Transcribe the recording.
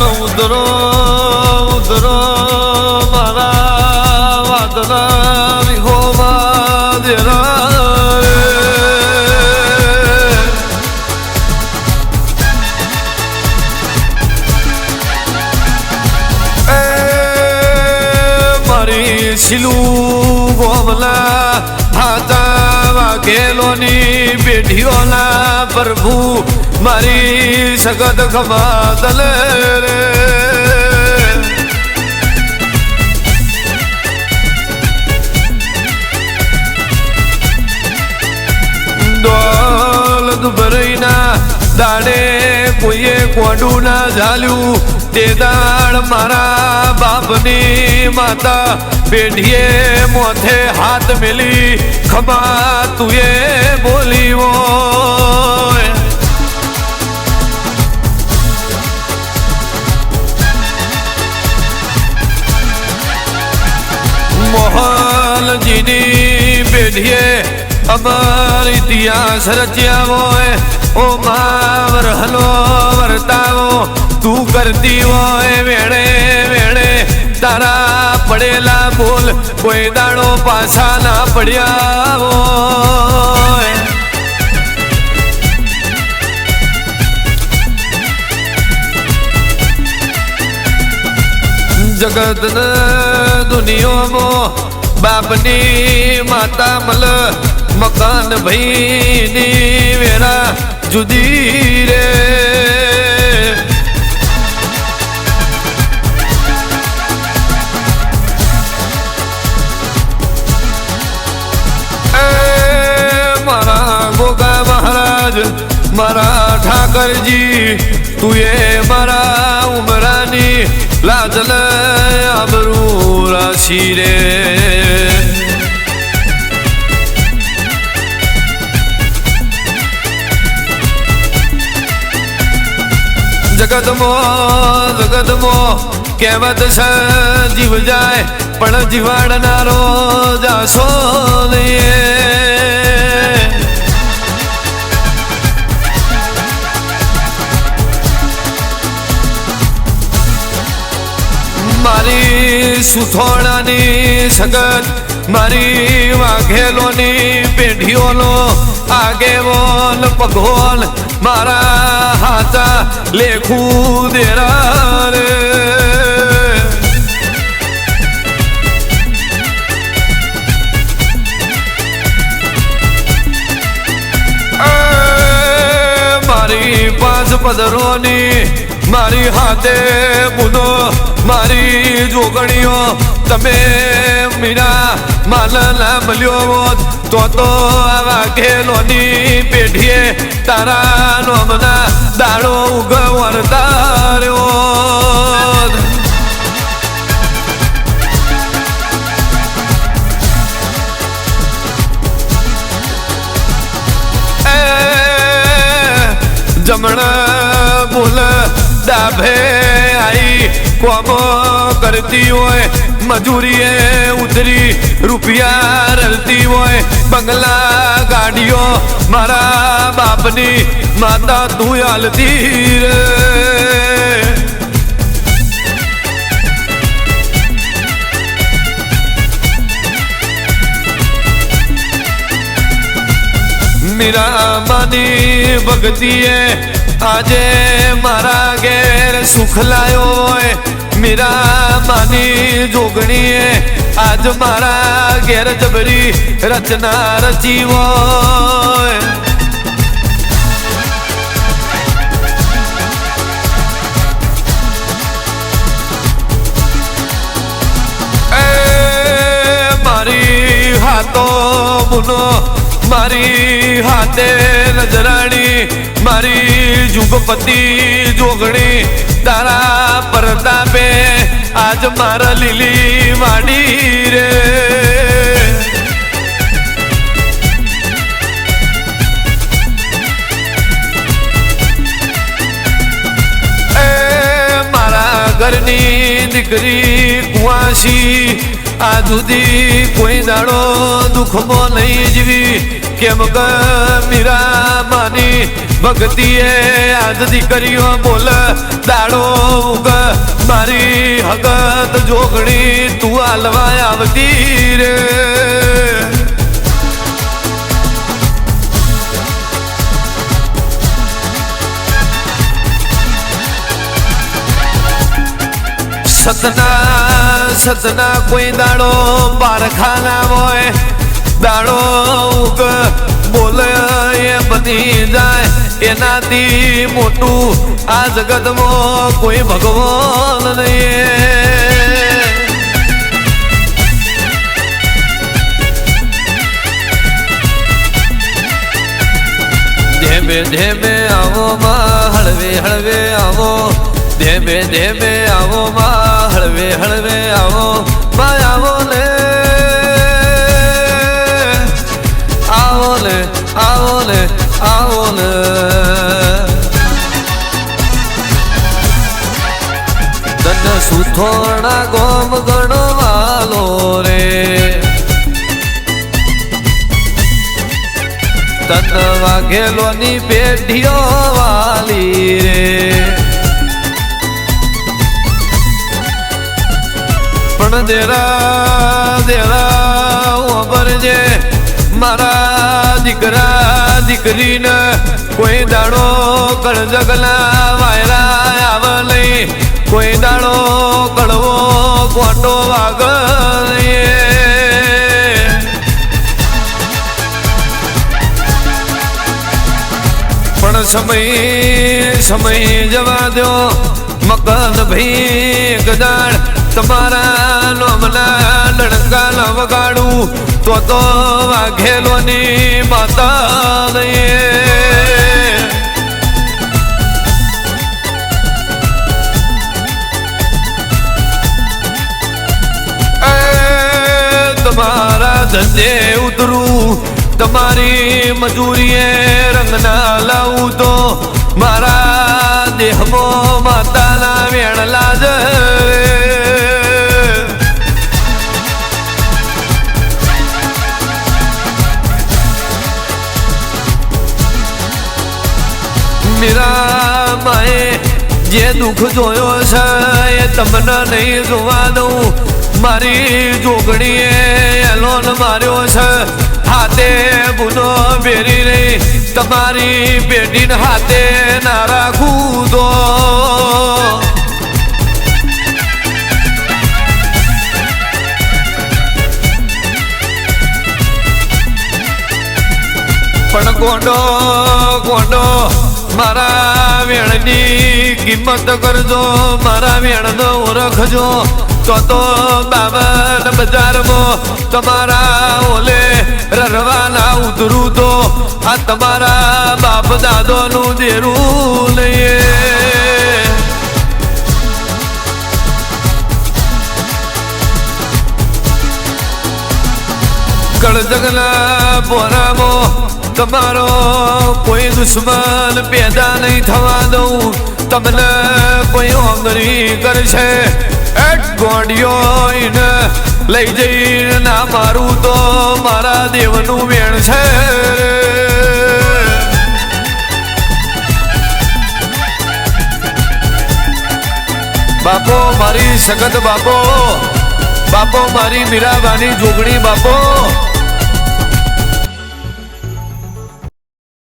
ઉધરો ઉધરો મારા વાદના વિહોમાં દેરા શિલું ગોમલા હાથા વાઘેલોની પ્રભુ મારી સગત ખમા દલે રે. દાડે કોઈએ કોડું ના ઝાલ્યું. તે દાડ મારા બાપની માતા પેઢીએ મોથે હાથ મેલી. ખમા તુએ બોલી પેઢીએ અમર ઇતિહાસ રચ્યા હોય ઓ માવર, હલો વર્તાવો, તું કરતી હોય વેણે વેણે. તારા પડેલા બોલ કોઈ દાડો પાછા ના પડ્યા હોય. જગત દુનિયામાં બાપની માતા મલ મકાન ભાઈની વેરા જુદી રે. મારા ગોગા મહારાજ, મારા ઠાકરજી, તું એ મારા ઉમરાની લાજલ આબરૂ રાશી રે. જગતમો જગતમો કહેવત છે જીવ જાય પણ જીવાડનારો જાશો નહીં. મારી સુથોણાની સગત મારી વાઘેલોની પેઢીઓનો આગેવોલ પગોલ મારા હાથા લેખું દેરા મારી પાંચ પદરોની મારી હાથે બુદો મારી જોગણીઓ તમે મીરા માલના મળ્યો હોત, તો તો આવા ઘેલોની પેઢીએ તારા નોમના દાડો ઉગવરતા એ જમણા બોલ ડાભે આઈ કોમો કરતી હોય મજૂરીએ ઉતરી રૂપિયા રલતી હોય. બંગલા ગાડીઓ મારા બાપની માતા તું હાલતી રે. મીરામાની ભગતીએ આજે મારા ઘેર સુખ લાયો હોય. આજ મારા ઘેર જબરી રચના રચી હોય મારી હાથો મુનો, મારી હાથે નજરાણી, મારી જુગપતિ જોગણી તારા પરતાપે આજ મારા લીલી વાડી રે. મારા ઘરની દીકરી કુવાસી આ સુધી કોઈ દાડો દુઃખમાં નહીં જીવી. કેમ ગ મીરા માની ભક્તિએ આજથી કર્યો બોલ, દાડો ઉગ, મારી હગત જોગણી તું હાલવા આવતી રે. સતના સતના કોઈ દાડો બારખાના હોય દાડો ઉગ બોલે એ બની જાય. એનાથી મોટું આ જગતમાં કોઈ ભગવાન નહીં. ધેમે ધેમે આવો માં, હળવે હળવે આવો. ધેમે ધેમે આવો માં, હળવે હળવે આવો. માં આવો આવો. તન ગોમ ગણવાલો રે. તન વાઘેલોની પેઢીઓ વાલી રે. પણ દેરા દેરા ઓબરજે મારા દીકરા, દીકરીને કોઈ દાડો કળજગલા વાયરા આવ કોઈ દાડો કડવો ખોટો વાગ પણ સમય સમય જવા દો મકન ભાઈ ગદાડ તમારા નોમના લડકા વગાડું. તો તો વાઘેલોની માતા દઈએ ધંધે ઉતરું, તમારી મજૂરીએ રંગ ના લાવું તો મારા દેહમાં માતાના વેણલા જ મીરા જે દુઃખ જોયો છે એ તમને નહીં જોવા દઉં. મારી જોગણીએ એલોન માર્યો છે. હાથે ગુનો બેરી રહી. તમારી પેઢીને હાથે ના રાખું દો પણ ગોંડો ગોંડો, મારા વેણની કિંમત કરજો, મારા વેણનો ઓળખજો. તો બાવન બજારમાં તમારા ઓલે રરવાના ઉતરું તો આ તમારા બાપ દાદોનું દેરું લઈએ. કળજગના બોરામાં તમારો કોઈ દુશ્મન પેદા નહીં થવા દઉં. તમને કોઈ ઓંગળી કરશે. એટ ગોડિયો લઈ જઈને ના મારું તો મારા દેવનું વેણ છે. બાપો મારી સગત બાપો. બાપો મારી મીરાબાની જોગણી બાપો.